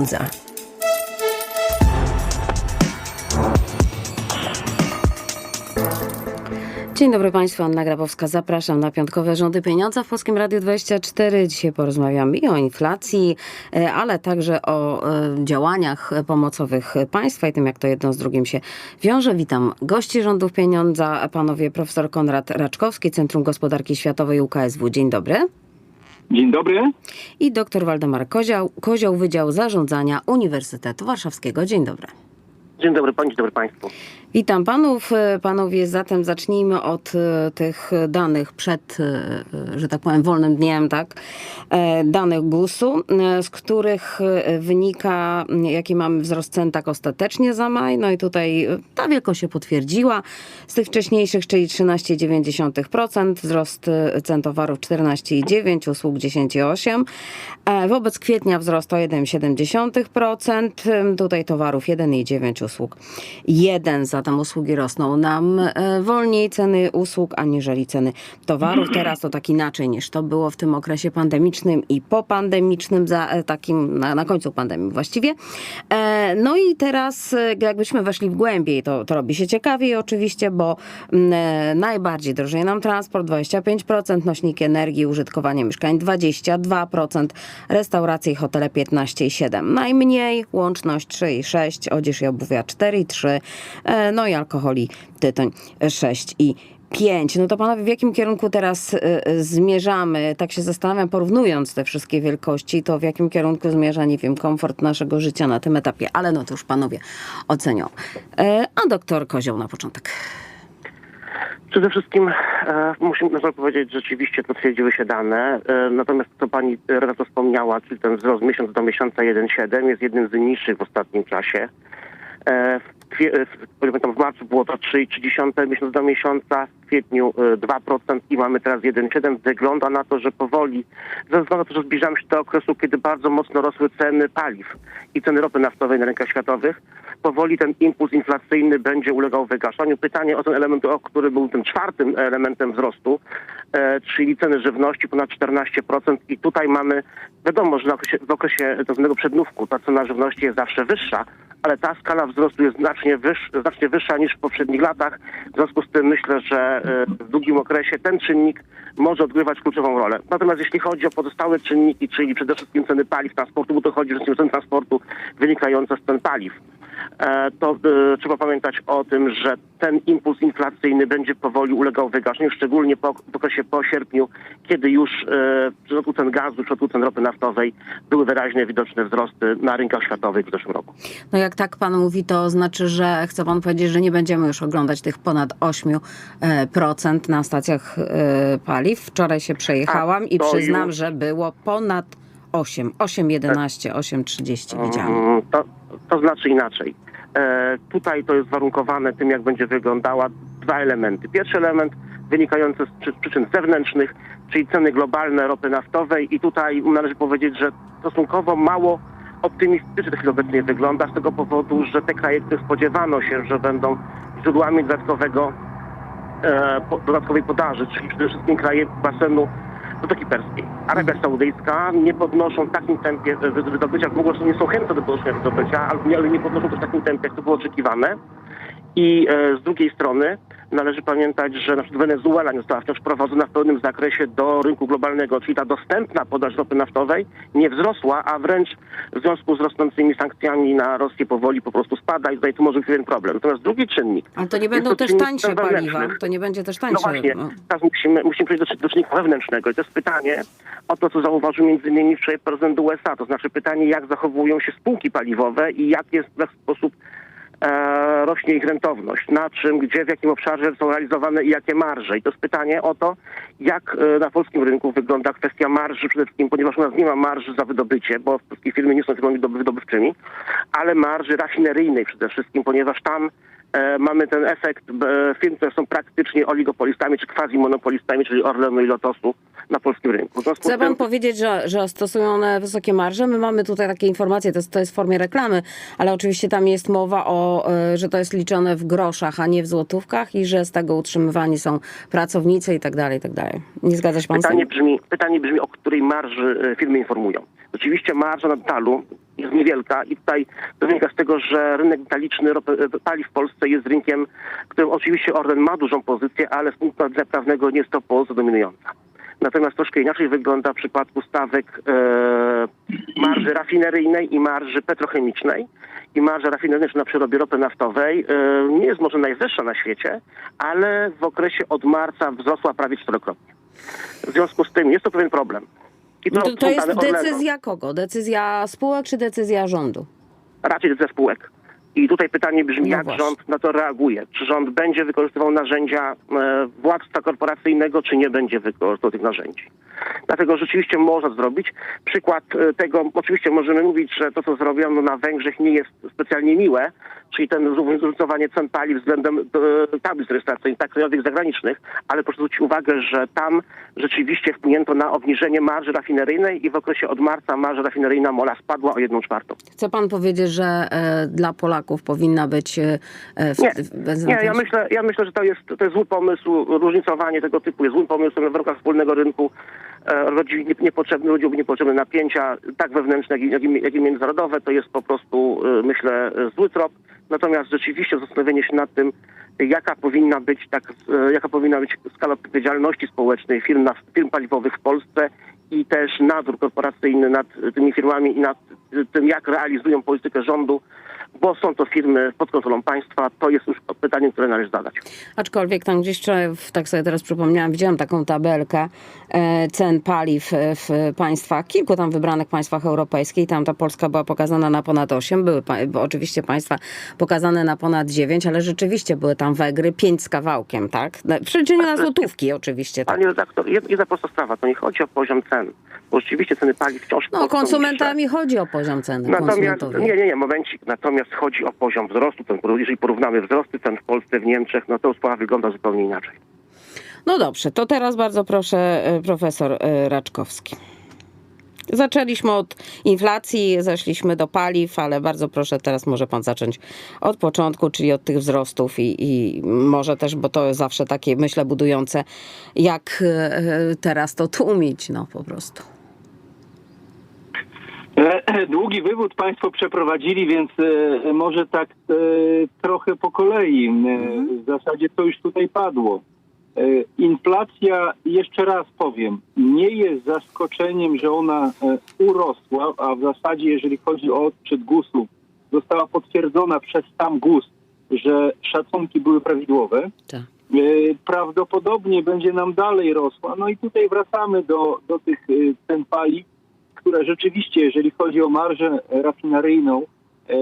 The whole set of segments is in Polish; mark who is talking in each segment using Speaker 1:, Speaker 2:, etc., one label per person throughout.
Speaker 1: Za. Dzień dobry Państwu, Anna Grabowska. Zapraszam na piątkowe rządy pieniądza w Polskim Radiu 24. Dzisiaj porozmawiamy i o inflacji, e, ale także o e, działaniach pomocowych państwa i tym, jak to jedno z drugim się wiąże. Witam gości rządów pieniądza, panowie profesor Konrad Raczkowski, Centrum Gospodarki Światowej UKSW. Dzień dobry.
Speaker 2: Dzień dobry.
Speaker 1: I dr Waldemar Kozioł, Kozioł Wydział Zarządzania Uniwersytetu Warszawskiego. Dzień dobry.
Speaker 2: Dzień dobry Pani, dzień dobry Państwu.
Speaker 1: Witam panów. E, Panowie, zatem zacznijmy od e, tych danych przed, e, że tak powiem, wolnym dniem, tak? Danych GUS-u, z których wynika, jaki mamy wzrost cen tak ostatecznie za maj. No i tutaj ta wielkość się potwierdziła. Z tych wcześniejszych, czyli 13,9%, wzrost cen towarów 14,9%, usług 10,8%. E, Wobec kwietnia wzrost o 1,7%, e, tutaj towarów 1,9%, usług 1%. Zatem usługi rosną nam e, wolniej, ceny usług, aniżeli ceny towarów. Teraz to tak inaczej niż to było w tym okresie pandemicznym i popandemicznym, za e, takim na, na końcu pandemii właściwie. E, No i teraz jakbyśmy weszli w głębiej, to, to robi się ciekawiej oczywiście, bo mm, najbardziej drożeje nam transport 25%, nośniki energii, użytkowanie mieszkań 22%, restauracje i hotele 15,7%. Najmniej łączność 3,6%, odzież i obuwia 4,3%, e, no i alkoholi, tytoń 6 i 5. No to panowie, w jakim kierunku teraz y, y, zmierzamy? Tak się zastanawiam, porównując te wszystkie wielkości, to w jakim kierunku zmierza, nie wiem, komfort naszego życia na tym etapie. Ale no to już panowie ocenią. E, A doktor Kozioł na początek.
Speaker 2: Przede wszystkim e, musimy na powiedzieć, rzeczywiście potwierdziły się dane. E, natomiast to pani redaktor wspomniała, czyli ten wzrost miesiąc do miesiąca 1,7 jest jednym z niższych w ostatnim czasie. E, pamiętam, w marcu było to 3,3 miesiąc do miesiąca, w kwietniu e, 2% i mamy teraz 1,7. Wygląda na to, że powoli, ze względu na to, że zbliżamy się do okresu, kiedy bardzo mocno rosły ceny paliw i ceny ropy naftowej na rynkach światowych, powoli ten impuls inflacyjny będzie ulegał wygaszaniu. Pytanie o ten element, o który był tym czwartym elementem wzrostu, e, czyli ceny żywności ponad 14% i tutaj mamy, wiadomo, że w okresie, w okresie przednówku ta cena żywności jest zawsze wyższa, ale ta skala wzrostu jest znacznie, wyż, znacznie wyższa niż w poprzednich latach. W związku z tym myślę, że e, w długim okresie ten czynnik może odgrywać kluczową rolę. Natomiast jeśli chodzi o pozostałe czynniki, czyli przede wszystkim ceny paliw, transportu, bo to chodzi o ceny transportu wynikające z cen paliw, to e, trzeba pamiętać o tym, że ten impuls inflacyjny będzie powoli ulegał wygaszeniu, szczególnie po, w okresie po sierpniu, kiedy już e, w przypadku cen gazu, w przypadku cen ropy naftowej były wyraźnie widoczne wzrosty na rynkach światowych w zeszłym roku.
Speaker 1: No jak tak pan mówi, to znaczy, że chce pan powiedzieć, że nie będziemy już oglądać tych ponad 8% na stacjach e, paliw. Wczoraj się przejechałam i przyznam,
Speaker 2: już-
Speaker 1: że było ponad 8, 8,11, 8,30 widziałam.
Speaker 2: To, to znaczy inaczej. E, tutaj to jest warunkowane tym, jak będzie wyglądała dwa elementy. Pierwszy element wynikający z przy, przyczyn zewnętrznych, czyli ceny globalne ropy naftowej i tutaj należy powiedzieć, że stosunkowo mało optymistycznie to chwili obecnej wygląda z tego powodu, że te kraje, które spodziewano się, że będą źródłami dodatkowego e, po, dodatkowej podaży, czyli przede wszystkim kraje basenu Zatoki Perskiej. Arabia Saudyjska nie podnoszą w takim tempie wy- wydobycia, w ogóle nie są chętne do podnoszenia wydobycia, ale nie, podnoszą też w takim tempie, jak to było oczekiwane. I e, z drugiej strony należy pamiętać, że na przykład Wenezuela nie została wciąż prowadzona w pełnym zakresie do rynku globalnego, czyli ta dostępna podaż ropy naftowej nie wzrosła, a wręcz w związku z rosnącymi sankcjami na Rosję powoli po prostu spada i tutaj tu może być pewien problem. Natomiast drugi czynnik,
Speaker 1: Ale to nie będą
Speaker 2: to
Speaker 1: też tańsze paliwa. To nie będzie też
Speaker 2: no
Speaker 1: tańsze.
Speaker 2: właśnie,
Speaker 1: no.
Speaker 2: teraz musimy, musimy przejść do, do czynnika wewnętrznego. I to jest pytanie o to, co zauważył między innymi wczoraj prezydent USA. To znaczy pytanie, jak zachowują się spółki paliwowe i jak jest w jaki sposób rośnie ich rentowność, na czym, gdzie, w jakim obszarze są realizowane i jakie marże. I to jest pytanie o to, jak e, na polskim rynku wygląda kwestia marży przede wszystkim, ponieważ u nas nie ma marży za wydobycie, bo wszystkie firmy nie są firmami wydoby- wydobywczymi, ale marży rafineryjnej przede wszystkim, ponieważ tam e, mamy ten efekt e, firm, które są praktycznie oligopolistami czy quasi-monopolistami, czyli Orlenu i Lotosu na polskim rynku.
Speaker 1: Chce pan
Speaker 2: tym-
Speaker 1: powiedzieć, że, że stosują one wysokie marże? My mamy tutaj takie informacje, to jest, to jest w formie reklamy, ale oczywiście tam jest mowa o, e, że to jest liczone w groszach, a nie w złotówkach i że z tego utrzymywani są pracownicy i tak dalej, i tak dalej. Nie zgadza się pan z
Speaker 2: Pytanie
Speaker 1: tym?
Speaker 2: brzmi, pytanie brzmi, o której marży e, firmy informują. Oczywiście marża na detalu jest niewielka i tutaj wynika z tego, że rynek detaliczny ropy- paliw w Polsce jest rynkiem, którym oczywiście Orlen ma dużą pozycję, ale z punktu widzenia prawnego nie jest to pozycja dominująca. Natomiast troszkę inaczej wygląda w przypadku stawek e, marży rafineryjnej i marży petrochemicznej. I marża rafineryjna na przerobie ropy naftowej e, nie jest może najwyższa na świecie, ale w okresie od marca wzrosła prawie czterokrotnie. W związku z tym jest to pewien problem. I
Speaker 1: To, to jest decyzja kogo? Decyzja spółek czy decyzja rządu?
Speaker 2: raczej ze spółek. I tutaj pytanie brzmi,
Speaker 1: No
Speaker 2: jak
Speaker 1: właśnie.
Speaker 2: rząd na to reaguje? Czy rząd będzie wykorzystywał narzędzia e, władztwa korporacyjnego, czy nie będzie wykorzystywał tych narzędzi? Dlatego rzeczywiście można zrobić. Przykład e, tego, oczywiście możemy mówić, że to, co zrobiono na Węgrzech nie jest specjalnie miłe, czyli ten zróżnicowanie cen paliw względem e, tablic rejestracyjnych, tak krajowych, zagranicznych, ale proszę zwrócić uwagę, że tam rzeczywiście wpłynięto na obniżenie marży rafineryjnej i w okresie od marca marża rafineryjna MOLA spadła o jedną czwartą.
Speaker 1: Chce pan powiedzieć, że dla Polaków powinna być e, w,
Speaker 2: Nie,
Speaker 1: benzyna
Speaker 2: Nie, ja myślę, ja myślę, że to jest, to jest zły pomysł. Różnicowanie tego typu jest złym pomysłem w ramach wspólnego rynku. E, Rodzi nie- niepotrzebny ludziom niepotrzebne napięcia, tak wewnętrzne, jak i, jak i, międzynarodowe. To jest po prostu, e, myślę, e, zły trop. Natomiast rzeczywiście zastanowienie się nad tym, jaka powinna być tak, e, jaka powinna być skala odpowiedzialności społecznej firm, na, firm paliwowych w Polsce i też nadzór korporacyjny nad tymi firmami i nad tym, jak realizują politykę rządu, bo są to firmy pod kontrolą państwa, to jest już pytanie, które należy zadać.
Speaker 1: Aczkolwiek tam gdzieś, tak sobie teraz przypomniałam, widziałam taką tabelkę e, cen paliw e, w państwach, kilku tam wybranych państwach europejskich. Tam ta Polska była pokazana na ponad 8, były oczywiście państwa pokazane na ponad 9, ale rzeczywiście były tam Węgry 5 z kawałkiem, tak? Przeliczeniu na złotówki oczywiście, tak.
Speaker 2: Panie redaktor, jed- jedna prosta sprawa, to nie chodzi o poziom cen, bo rzeczywiście ceny paliw wciąż
Speaker 1: No konsumentami chodzi o poziom ceny.
Speaker 2: Natomiast, nie, nie, nie, momencik. Natomiast chodzi o poziom wzrostu. Ten, jeżeli porównamy wzrosty cen w Polsce, w Niemczech, no to sprawa wygląda zupełnie inaczej.
Speaker 1: No dobrze, to teraz bardzo proszę e, profesor e, Raczkowski. Zaczęliśmy od inflacji, zeszliśmy do paliw, ale bardzo proszę teraz może pan zacząć od początku, czyli od tych wzrostów i, i może też, bo to zawsze takie, myślę, budujące, jak e, teraz to tłumić, no po prostu.
Speaker 3: E, Długi wywód Państwo przeprowadzili, więc e, może tak e, trochę po kolei. E, W zasadzie to już tutaj padło. Inflacja, jeszcze raz powiem, nie jest zaskoczeniem, że ona urosła, a w zasadzie jeżeli chodzi o odczyt GUS-u, została potwierdzona przez sam GUS, że szacunki były prawidłowe.
Speaker 1: Tak.
Speaker 3: Prawdopodobnie będzie nam dalej rosła. No i tutaj wracamy do, do tych cen paliw, które rzeczywiście, jeżeli chodzi o marżę rafineryjną, e,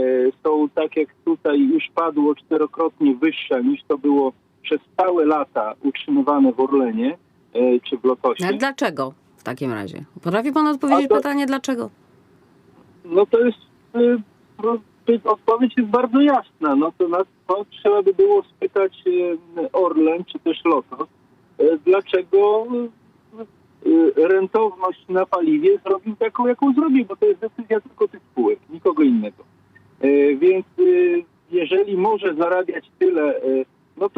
Speaker 3: są tak jak tutaj już padło, czterokrotnie wyższe niż to było przez całe lata utrzymywane w Orlenie e, czy w Lotosie.
Speaker 1: Ale dlaczego w takim razie? Potrafi pan odpowiedzieć
Speaker 3: to-
Speaker 1: pytanie dlaczego?
Speaker 3: No to jest e, pro- py- odpowiedź jest bardzo jasna. No to na to trzeba by było spytać Orlen czy też Lotos, dlaczego rentowność na paliwie zrobił taką, jaką zrobił, bo to jest decyzja tylko tych spółek, nikogo innego. E, Więc e, jeżeli może zarabiać tyle,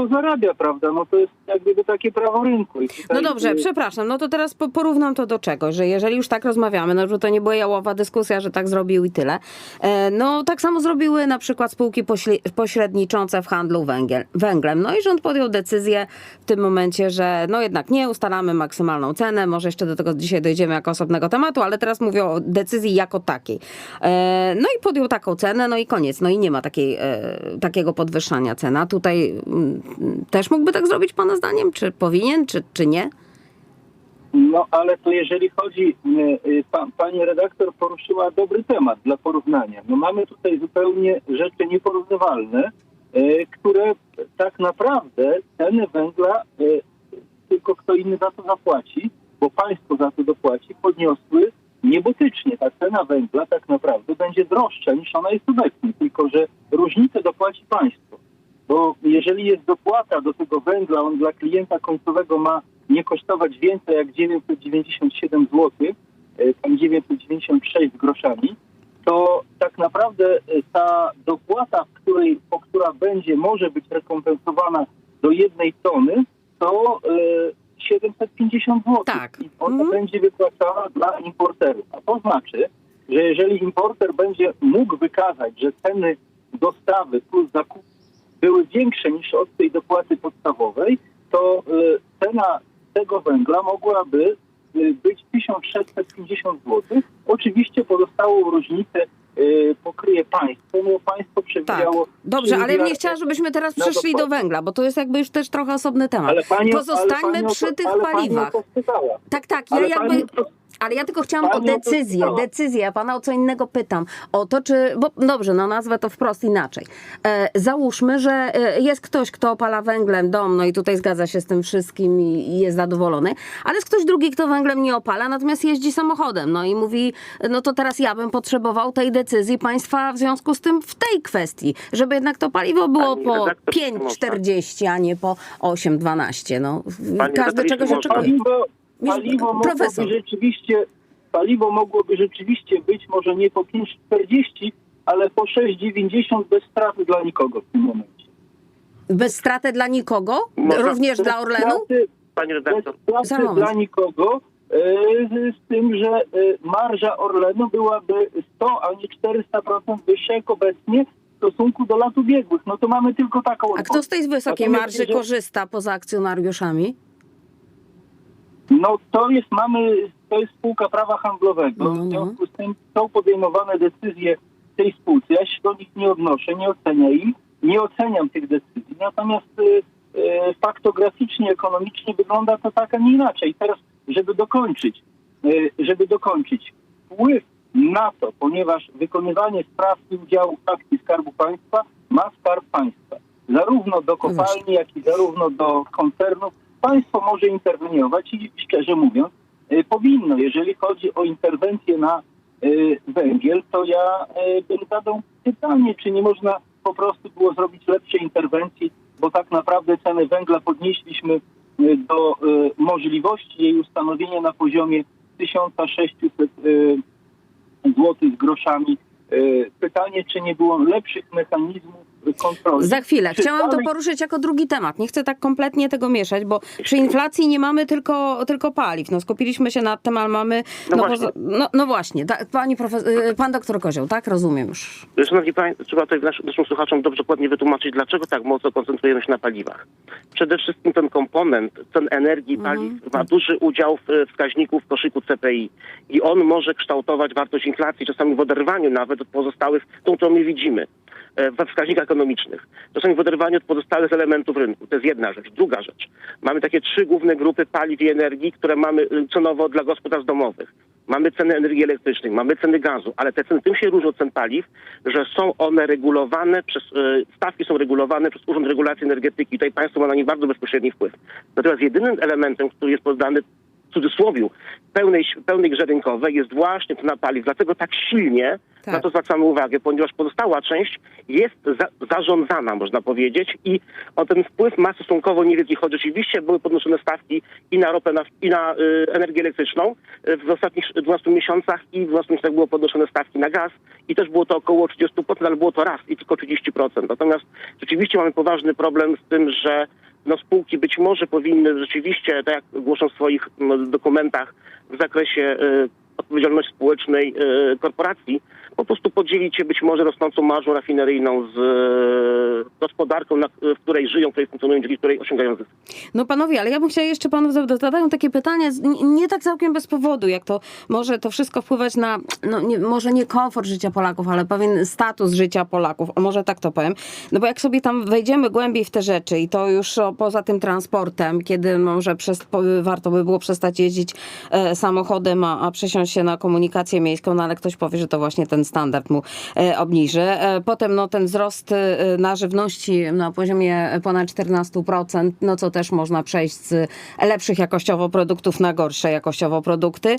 Speaker 3: to zarabia, prawda? No to jest jak gdyby takie prawo rynku.
Speaker 1: No dobrze,
Speaker 3: e,
Speaker 1: przepraszam, no to teraz po- porównam to do czego, że jeżeli już tak rozmawiamy, no że to nie była jałowa dyskusja, że tak zrobił i tyle, e, no tak samo zrobiły na przykład spółki pośredniczące w handlu węgiel, węglem. No i rząd podjął decyzję w tym momencie, że no jednak nie ustalamy maksymalną cenę, może jeszcze do tego dzisiaj dojdziemy jako osobnego tematu, ale teraz mówię o decyzji jako takiej. E, No i podjął taką cenę, no i koniec, no i nie ma takiej, e, takiego podwyższania cena. Tutaj mm, też mógłby tak zrobić pana zdaniem, czy powinien, czy, czy nie?
Speaker 3: No ale to jeżeli chodzi, y, pa, pani redaktor poruszyła dobry temat dla porównania. No mamy tutaj zupełnie rzeczy nieporównywalne, y, które tak naprawdę ceny węgla, tylko kto inny za to zapłaci, bo państwo za to dopłaci, podniosły niebotycznie. Ta cena węgla tak naprawdę będzie droższa niż ona jest obecnie, tylko że różnicę dopłaci państwo. Bo jeżeli jest dopłata do tego węgla, on dla klienta końcowego ma nie kosztować więcej jak 997 zł, e, tam 996 z groszami, to tak naprawdę e, ta dopłata, w której, po która będzie, może być rekompensowana do jednej tony, to e, 750 zł.
Speaker 1: Tak.
Speaker 3: I ona
Speaker 1: Mhm.
Speaker 3: będzie wypłacana dla importerów. A to znaczy, że jeżeli importer będzie mógł wykazać, że ceny dostawy plus zakupu były większe niż od tej dopłaty podstawowej, to y, cena tego węgla mogłaby y, być 1650 zł. Oczywiście pozostałą różnicę y, pokryje państwo, no państwo
Speaker 1: Tak.
Speaker 3: przewidziało...
Speaker 1: Dobrze, ale ja bym nie
Speaker 3: miliardy-
Speaker 1: chciała, żebyśmy teraz przeszli do węgla, bo to jest jakby już też trochę osobny temat.
Speaker 3: Ale pani,
Speaker 1: Pozostańmy
Speaker 3: ale
Speaker 1: przy tych paliwach. Tak, tak, ja jakby...
Speaker 3: to-
Speaker 1: Ale ja tylko chciałam
Speaker 3: Pani
Speaker 1: o decyzję, decyzję, ja pana o co innego pytam. O to, czy, bo dobrze, no nazwę to wprost inaczej. E, załóżmy, że e, jest ktoś, kto opala węglem dom, no i tutaj zgadza się z tym wszystkim i, i jest zadowolony, ale jest ktoś drugi, kto węglem nie opala, natomiast jeździ samochodem, no i mówi, no to teraz ja bym potrzebował tej decyzji państwa w związku z tym w tej kwestii, żeby jednak to paliwo było
Speaker 2: Pani
Speaker 1: po
Speaker 2: redaktor,
Speaker 1: 5,40, a nie po 8,12, no.
Speaker 2: Pani
Speaker 1: Każdy czegoś oczekuje.
Speaker 3: Paliwo, paliwo
Speaker 1: profesor.
Speaker 3: mogłoby rzeczywiście, paliwo mogłoby rzeczywiście być może nie po 5,40, ale po 6,90 bez straty dla nikogo w tym momencie.
Speaker 1: Bez straty dla nikogo?
Speaker 2: Można-
Speaker 1: Również
Speaker 3: Bez
Speaker 1: dla Orlenu?
Speaker 3: straty-
Speaker 2: Pani
Speaker 3: Bez
Speaker 2: redaktor,
Speaker 1: Za
Speaker 3: straty dla nikogo, e, z, z tym, że e, marża Orlenu byłaby 100, a nie 400% wyższa jak obecnie w stosunku do lat ubiegłych. No to mamy tylko taką
Speaker 1: A kto z tej wysokiej marży korzysta poza akcjonariuszami?
Speaker 3: No to jest, mamy, to jest spółka prawa handlowego.
Speaker 1: No, no.
Speaker 3: W związku z tym są podejmowane decyzje w tej spółce. Ja się do nich nie odnoszę, nie oceniam ich, nie oceniam tych decyzji. Natomiast y, y, faktograficznie, ekonomicznie wygląda to tak, a nie inaczej. Teraz, żeby dokończyć, y, żeby dokończyć, wpływ na to, ponieważ wykonywanie spraw i udziału w akcji Skarbu Państwa ma Skarb Państwa. Zarówno do kopalni, jak i zarówno do koncernów państwo może interweniować i szczerze mówiąc y, powinno. Jeżeli chodzi o interwencję na y, węgiel, to ja y, bym zadał pytanie, czy nie można po prostu było zrobić lepszej interwencji, bo tak naprawdę cenę węgla podnieśliśmy do możliwości jej ustanowienia na poziomie 1600 y, zł z groszami. Pytanie, czy nie było lepszych mechanizmów kontroli.
Speaker 1: Za chwilę. Chciałam to poruszyć jako drugi temat. Nie chcę tak kompletnie tego mieszać, bo przy inflacji nie mamy tylko, tylko paliw. No, skupiliśmy się nad tym, ale mamy...
Speaker 2: No
Speaker 1: No,
Speaker 2: właśnie.
Speaker 1: poza- no, no właśnie. Ta, pani profes- y, pan doktor Kozioł, tak? Rozumiem już.
Speaker 2: Szanowni Państwo, trzeba tutaj naszym, naszym słuchaczom dobrze dokładnie wytłumaczyć, dlaczego tak mocno koncentrujemy się na paliwach. Przede wszystkim ten komponent cen energii, paliw ma duży udział w wskaźniku w koszyku CPI i on może kształtować wartość inflacji, czasami w oderwaniu nawet od pozostałych, tą, którą my widzimy we wskaźnikach ekonomicznych. Czasami w oderwaniu od pozostałych elementów rynku. To jest jedna rzecz. Druga rzecz. Mamy takie trzy główne grupy paliw i energii, które mamy y, cenowo dla gospodarstw domowych. Mamy ceny energii elektrycznej, mamy ceny gazu, ale te ceny tym się różnią od cen paliw, że są one regulowane przez, e, stawki są regulowane przez Urząd Regulacji Energetyki. Tutaj państwo ma na nie bardzo bezpośredni wpływ. Natomiast jedynym elementem, który jest poddany w cudzysłowie pełnej, pełnej grze rynkowej jest właśnie cena paliw. Dlatego tak silnie
Speaker 1: Tak.
Speaker 2: na to zwracamy uwagę, ponieważ pozostała część jest za, zarządzana, można powiedzieć, i o ten wpływ ma stosunkowo niewielki, choć rzeczywiście były podnoszone stawki i na ropę, na, i na y, energię elektryczną y, w ostatnich 12 miesiącach i w 12 miesiącach było podnoszone stawki na gaz i też było to około 30%, ale było to raz i tylko 30%. Natomiast rzeczywiście mamy poważny problem z tym, że no, spółki być może powinny rzeczywiście, tak jak głoszą w swoich mm, dokumentach w zakresie y, odpowiedzialności społecznej y, korporacji, po prostu podzielić się być może rosnącą marżą rafineryjną z y, gospodarką, w której żyją, w której funkcjonują, dzięki której osiągają zysk.
Speaker 1: No panowie, ale ja bym chciała jeszcze panów zada- zadają takie pytanie, nie, tak całkiem bez powodu, jak to może to wszystko wpływać na, no nie, może nie komfort życia Polaków, ale pewien status życia Polaków, a może tak to powiem. No bo jak sobie tam wejdziemy głębiej w te rzeczy i to już o, poza tym transportem, kiedy może przez, warto by było przestać jeździć e, samochodem, a, a przesiąść się na komunikację miejską, no ale ktoś powie, że to właśnie ten standard mu e, obniży. E, potem no ten wzrost e, na żywności na poziomie ponad 14%, no co też można przejść z lepszych jakościowo produktów na gorsze jakościowo produkty,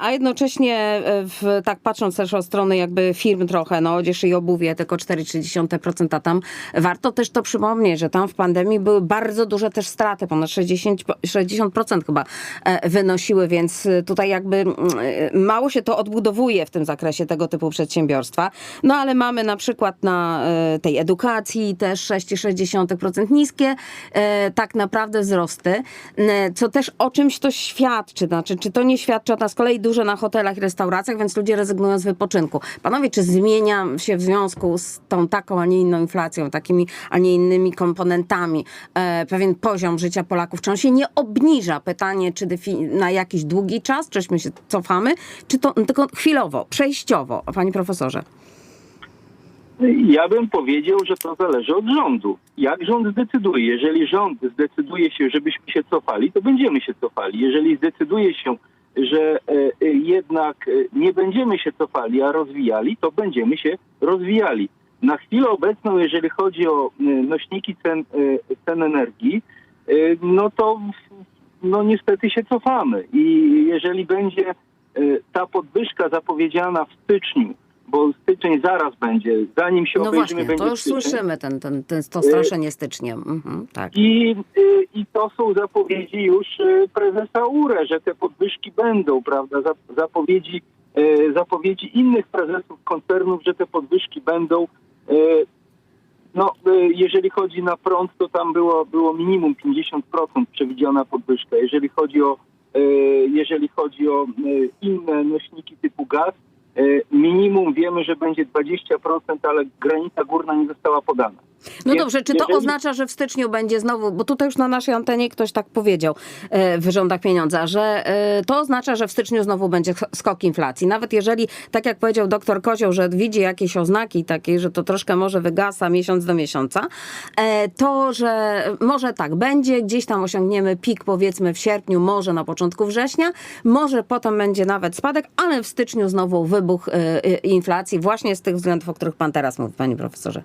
Speaker 1: a jednocześnie w, tak patrząc też od strony jakby firm trochę, no odzież i obuwie, tylko 4,3% tam, warto też to przypomnieć, że tam w pandemii były bardzo duże też straty, ponad 60, 60% chyba wynosiły, więc tutaj jakby mm, mało się to odbudowuje w tym zakresie tego typu przedsiębiorstwa. No ale mamy na przykład na e, tej edukacji też 6,6% niskie e, tak naprawdę wzrosty, co też o czymś to świadczy. Znaczy, czy to nie świadczy o nas z kolei duże na hotelach i restauracjach, więc ludzie rezygnują z wypoczynku. Panowie, czy zmienia się w związku z tą taką, a nie inną inflacją, takimi, a nie innymi komponentami e, pewien poziom życia Polaków? Czy on się nie obniża? Pytanie, czy na jakiś długi czas, czyśmy się cofamy, czy to tylko chwilowo, przejściowo, panie profesorze?
Speaker 3: Ja bym powiedział, że to zależy od rządu. Jak rząd zdecyduje? Jeżeli rząd zdecyduje się, żebyśmy się cofali, to będziemy się cofali. Jeżeli zdecyduje się, że e, e, jednak e, nie będziemy się cofali, a rozwijali, to będziemy się rozwijali. Na chwilę obecną, jeżeli chodzi o nośniki cen, cen energii, no to no niestety się cofamy. I jeżeli będzie ta podwyżka zapowiedziana w styczniu, bo styczeń zaraz będzie, zanim się
Speaker 1: No
Speaker 3: obejrzymy,
Speaker 1: właśnie, to już
Speaker 3: styczeń.
Speaker 1: słyszymy ten, ten, ten, to straszenie styczniem. Mhm, tak.
Speaker 3: I, y, I to są zapowiedzi już y, prezesa URE, że te podwyżki będą, prawda? Zap- Zapowiedzi, y, zapowiedzi innych prezesów koncernów, że te podwyżki będą. Y, No, y, jeżeli chodzi na prąd, to tam było, było minimum 50% przewidziana podwyżka. Jeżeli chodzi o, y, jeżeli chodzi o y, inne nośniki typu gaz, y, minimum wiemy, że będzie 20%, ale granica górna nie została podana.
Speaker 1: No
Speaker 3: Więc
Speaker 1: dobrze, czy to
Speaker 3: jeżeli-
Speaker 1: oznacza, że w styczniu będzie znowu, bo tutaj już na naszej antenie ktoś tak powiedział e, w rządach pieniądza, że e, to oznacza, że w styczniu znowu będzie sk- skok inflacji. Nawet jeżeli, tak jak powiedział doktor Kozioł, że widzi jakieś oznaki takie, że to troszkę może wygasa miesiąc do miesiąca, e, to, że może tak będzie, gdzieś tam osiągniemy pik powiedzmy w sierpniu, może na początku września, może potem będzie nawet spadek, ale w styczniu znowu wybuch e, e, inflacji właśnie z tych względów, o których pan teraz mówi, panie profesorze.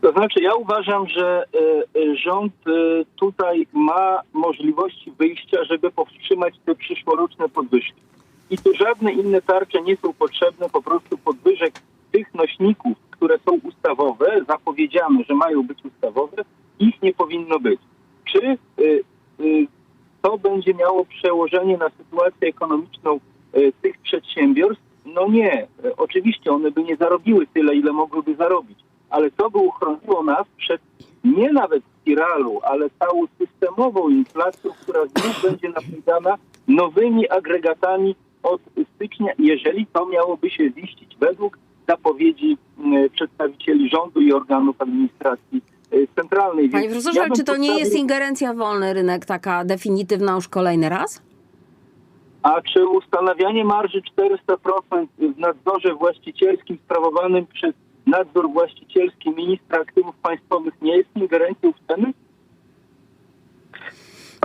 Speaker 3: To znaczy, ja uważam, że e, rząd tutaj ma możliwości wyjścia, żeby powstrzymać te przyszłoroczne podwyżki. I tu żadne inne tarcze nie są potrzebne, po prostu podwyżek tych nośników, które są ustawowe, zapowiedziane, że mają być ustawowe, ich nie powinno być. Czy to będzie miało przełożenie na sytuację ekonomiczną tych przedsiębiorstw? No nie. Oczywiście one by nie zarobiły tyle, ile mogłyby zarobić, ale to by uchroniło nas przed nie nawet spiralu, ale całą systemową inflacją, która znów będzie napędzana nowymi agregatami od stycznia, jeżeli to miałoby się ziścić według zapowiedzi m, przedstawicieli rządu i organów administracji e, centralnej.
Speaker 1: Panie profesorze,
Speaker 3: ja
Speaker 1: czy to nie jest ingerencja w wolny rynek taka definitywna już kolejny raz?
Speaker 3: A czy ustanawianie marży 400% w nadzorze właścicielskim sprawowanym przez nadzór właścicielski ministra aktywów państwowych nie jest ingerencją w ceny?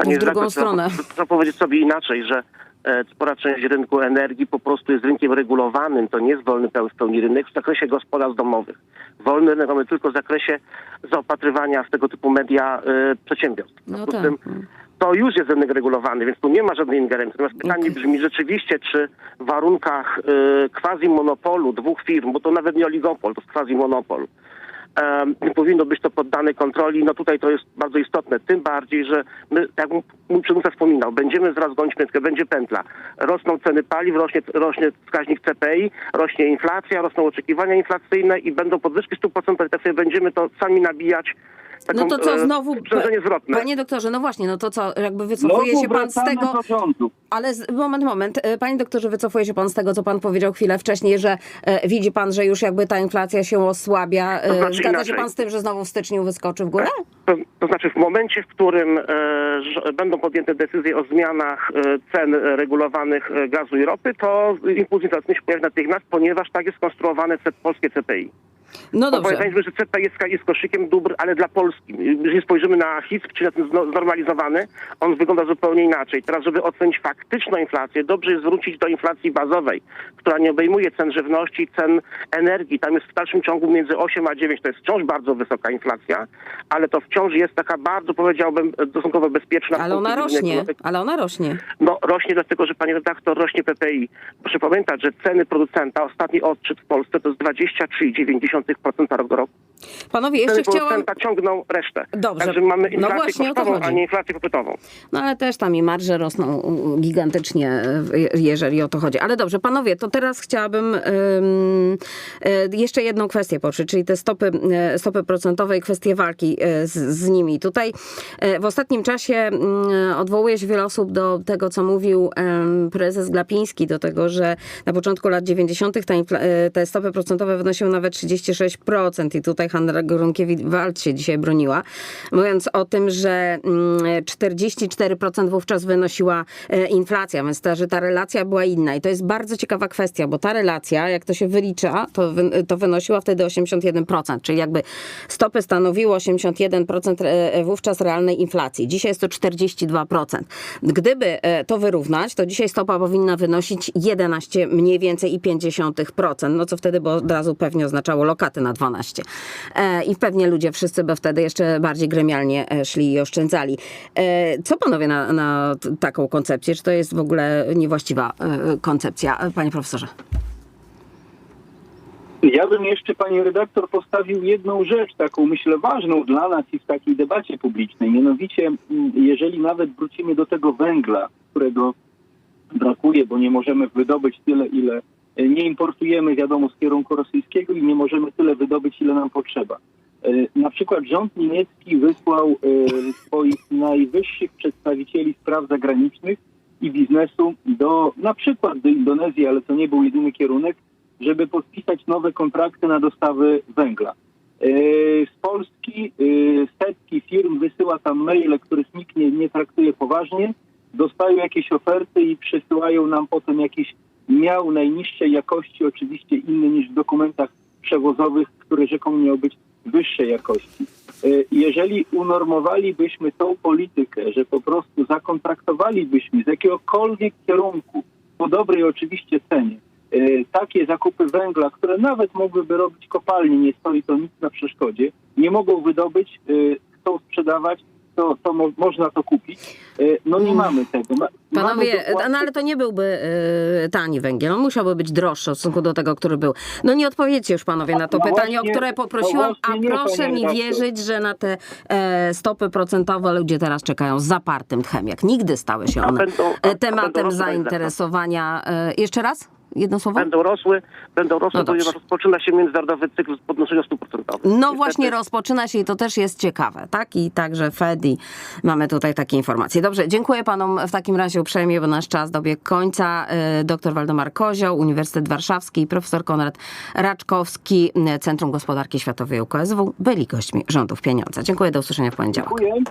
Speaker 1: W drugą stronę.
Speaker 2: Trzeba, powiedzieć sobie inaczej, że e, spora część rynku energii po prostu jest rynkiem regulowanym. To nie jest wolny w pełni rynek w zakresie gospodarstw domowych. Wolny rynek mamy tylko w zakresie zaopatrywania w tego typu media e, przedsiębiorstw.
Speaker 1: No tak.
Speaker 2: tym to już jest rynek regulowany, więc tu nie ma żadnej ingerencji. Natomiast pytanie
Speaker 1: Okej.
Speaker 2: brzmi rzeczywiście, czy w warunkach y, quasi-monopolu dwóch firm, bo to nawet nie oligopol, to jest quasi-monopol, nie powinno być to poddane kontroli, no tutaj to jest bardzo istotne. Tym bardziej, że my, tak jak mój przedmówca wspominał, będziemy zaraz gonić pętkę, będzie pętla. Rosną ceny paliw, rośnie, rośnie wskaźnik CPI, rośnie inflacja, rosną oczekiwania inflacyjne i będą podwyżki stóp procentowych. Tak sobie będziemy to sami nabijać. Taką,
Speaker 1: No to co
Speaker 2: e,
Speaker 1: znowu, panie doktorze, no właśnie, no to co, jakby wycofuje
Speaker 3: Znowu
Speaker 1: się pan z tego, ale z, moment, moment, E, panie doktorze, wycofuje się pan z tego, co pan powiedział chwilę wcześniej, że e, widzi pan, że już jakby ta inflacja się osłabia. E,
Speaker 2: To znaczy
Speaker 1: Zgadza się
Speaker 2: inaczej.
Speaker 1: pan z tym, że znowu w styczniu wyskoczy w górę?
Speaker 2: To, to znaczy w momencie, w którym e, będą podjęte decyzje o zmianach e, cen regulowanych e, gazu i ropy, to impuls inflacyjny się pojawi natychmiast, ponieważ tak jest konstruowane C- polskie CPI.
Speaker 1: No dobrze.
Speaker 2: Pamiętajmy, że CPI jest, jest koszykiem dóbr, ale dla Polski. Jeżeli spojrzymy na HISP, czyli na ten zno- znormalizowany, on wygląda zupełnie inaczej. Teraz, żeby ocenić faktyczną inflację, dobrze jest wrócić do inflacji bazowej, która nie obejmuje cen żywności cen energii. Tam jest w dalszym ciągu między 8 a 9. To jest wciąż bardzo wysoka inflacja, ale to wciąż jest taka bardzo, powiedziałbym, stosunkowo bezpieczna.
Speaker 1: Ale ona rośnie, ale ona rośnie.
Speaker 2: no rośnie dlatego, że panie redaktor, rośnie PPI. Proszę pamiętać, że ceny producenta, ostatni odczyt w Polsce to jest 23,9% rok do roku.
Speaker 1: Panowie, jeszcze chciałam...
Speaker 2: ciągną resztę.
Speaker 1: Dobrze.
Speaker 2: Także mamy
Speaker 1: No
Speaker 2: inflację
Speaker 1: właśnie, o to
Speaker 2: kosztową, a
Speaker 1: chodzi.
Speaker 2: nie inflację popytową.
Speaker 1: No ale też tam i marże rosną gigantycznie, e, jeżeli o to chodzi. Ale dobrze, panowie, to teraz chciałabym ym, e, jeszcze jedną kwestię poruszyć, czyli te stopy, e, stopy procentowe i kwestie walki z, z nimi. Tutaj w ostatnim czasie mm, odwołuje się wiele osób do tego, co mówił prezes Glapiński, do tego, że na początku lat 90. Ta infla- e, te stopy procentowe wynosiły nawet 36% i tutaj Hanna Gronkiewicz-Waltz się dzisiaj broniła, mówiąc o tym, że mm, 44% wówczas wynosiła e, inflacja, więc ta, że ta relacja była inna. I to jest bardzo ciekawa kwestia, bo ta relacja, jak to się wylicza, to, wy, to wynosiła wtedy 81%, czyli jakby stopy stanowiły 81% e, wówczas realnej inflacji. Dzisiaj jest to 42%. Gdyby e, to wyrównać, to dzisiaj stopa powinna wynosić 11 mniej więcej i 50%, no co wtedy by od razu pewnie oznaczało lokaty na 12. E, I pewnie ludzie wszyscy by wtedy jeszcze bardziej gremialnie e, szli i oszczędzali. E, Co panowie na, na taką koncepcję? Czy to jest w ogóle niewłaściwa koncepcja, panie profesorze?
Speaker 3: Ja bym jeszcze, pani redaktor, postawił jedną rzecz, taką myślę ważną dla nas i w takiej debacie publicznej. Mianowicie, jeżeli nawet wrócimy do tego węgla, którego brakuje, bo nie możemy wydobyć tyle, ile nie importujemy, wiadomo, z kierunku rosyjskiego i nie możemy tyle wydobyć, ile nam potrzeba. E, Na przykład rząd niemiecki wysłał e, swoich najwyższych przedstawicieli spraw zagranicznych i biznesu do, na przykład do Indonezji, ale to nie był jedyny kierunek, żeby podpisać nowe kontrakty na dostawy węgla. E, Z Polski e, setki firm wysyła tam maile, których nikt nie, nie traktuje poważnie, dostają jakieś oferty i przesyłają nam potem jakiś miał najniższej jakości, oczywiście inny niż w dokumentach przewozowych, które rzekomo miał być wyższej jakości. E, Jeżeli unormowalibyśmy tą politykę, że po prostu zakontraktowalibyśmy z jakiegokolwiek kierunku, po dobrej oczywiście cenie, e, takie zakupy węgla, które nawet mogłyby robić kopalnie, nie stoi to nic na przeszkodzie, nie mogą wydobyć, e, chcą sprzedawać, to, to mo- można to kupić. E, No nie
Speaker 1: Mm.
Speaker 3: mamy tego. Ma- mamy
Speaker 1: Panowie,
Speaker 3: dokładnie-
Speaker 1: no ale to nie byłby y, tani węgiel. On musiałby być droższy w stosunku do tego, który był. No nie odpowiedzcie już panowie na to
Speaker 3: No
Speaker 1: pytanie, o
Speaker 3: właśnie-
Speaker 1: które poprosiłam,
Speaker 3: no
Speaker 1: a
Speaker 3: właśnie nie,
Speaker 1: proszę mi wierzyć, że na te e, stopy procentowe ludzie teraz czekają z zapartym tchem. Jak nigdy stały się
Speaker 2: A
Speaker 1: one
Speaker 2: a
Speaker 1: e, tematem zainteresowania. E, jeszcze raz? Jedno słowo?
Speaker 2: Będą rosły, będą rosły,
Speaker 1: No
Speaker 2: ponieważ rozpoczyna się międzynarodowy cykl podnoszenia stóp procentowych.
Speaker 1: No
Speaker 2: Niestety-
Speaker 1: właśnie rozpoczyna się i to też jest ciekawe, tak? I także Fed i mamy tutaj takie informacje. Dobrze, dziękuję panom w takim razie uprzejmie, bo nasz czas dobiegł końca. Y, Dr Waldemar Kozioł, Uniwersytet Warszawski i profesor Konrad Raczkowski, Centrum Gospodarki Światowej UKSW byli gośćmi rządów pieniądza. Dziękuję, do usłyszenia w poniedziałek.
Speaker 3: Dziękuję.